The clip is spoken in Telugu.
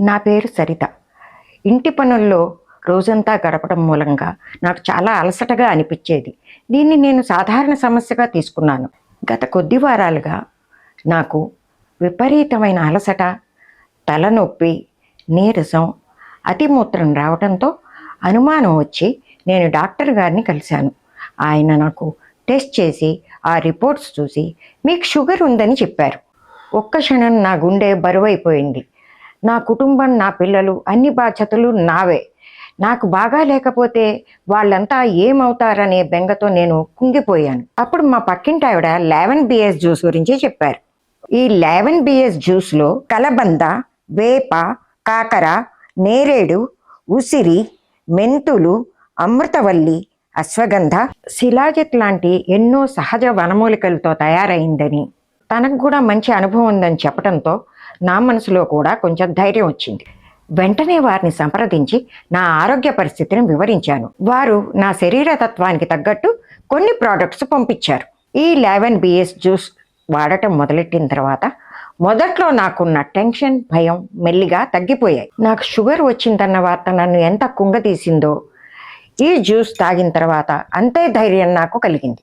నా పేరు సరిత. ఇంటి పనుల్లో రోజంతా గడపడం మూలంగా నాకు చాలా అలసటగా అనిపించేది. దీన్ని నేను సాధారణ సమస్యగా తీసుకున్నాను. గత కొద్ది వారాలుగా నాకు విపరీతమైన అలసట తలనొప్పి నీరసం అతిమూత్రం రావడంతో అనుమానం వచ్చి నేను డాక్టర్ గారిని కలిశాను. ఆయన నాకు టెస్ట్ చేసి ఆ రిపోర్ట్స్ చూసి మీకు షుగర్ ఉందని చెప్పారు. ఒక్క క్షణం నా గుండె బరువైపోయింది. నా కుటుంబం నా పిల్లలు అన్ని బాధ్యతలు నావే. నాకు బాగా లేకపోతే వాళ్ళంతా ఏమవుతారనే బెంగతో నేను కుంగిపోయాను. అప్పుడు మా పక్కింటి ఆవిడ లెవెన్ బిఎస్ జ్యూస్ గురించి చెప్పారు. ఈ లెవెన్ బిఎస్ జ్యూస్లో కలబంద వేప కాకర నేరేడు ఉసిరి మెంతులు అమృతవల్లి అశ్వగంధ శిలాజిత్ లాంటి ఎన్నో సహజ వనమూలికలతో తయారైందని తనకు కూడా మంచి అనుభవం ఉందని చెప్పడంతో నా మనసులో కూడా కొంచెం ధైర్యం వచ్చింది. వెంటనే వారిని సంప్రదించి నా ఆరోగ్య పరిస్థితిని వివరించాను. వారు నా శరీర తత్వానికి తగ్గట్టు కొన్ని ప్రోడక్ట్స్ పంపించారు. ఈ లెవెన్ బిఎస్ జ్యూస్ వాడటం మొదలెట్టిన తర్వాత మొదట్లో నాకున్న టెన్షన్ భయం మెల్లిగా తగ్గిపోయాయి. నాకు షుగర్ వచ్చిందన్న వార్త నన్ను ఎంత కుంగతీసిందో ఈ జ్యూస్ తాగిన తర్వాత అంతే ధైర్యం నాకు కలిగింది.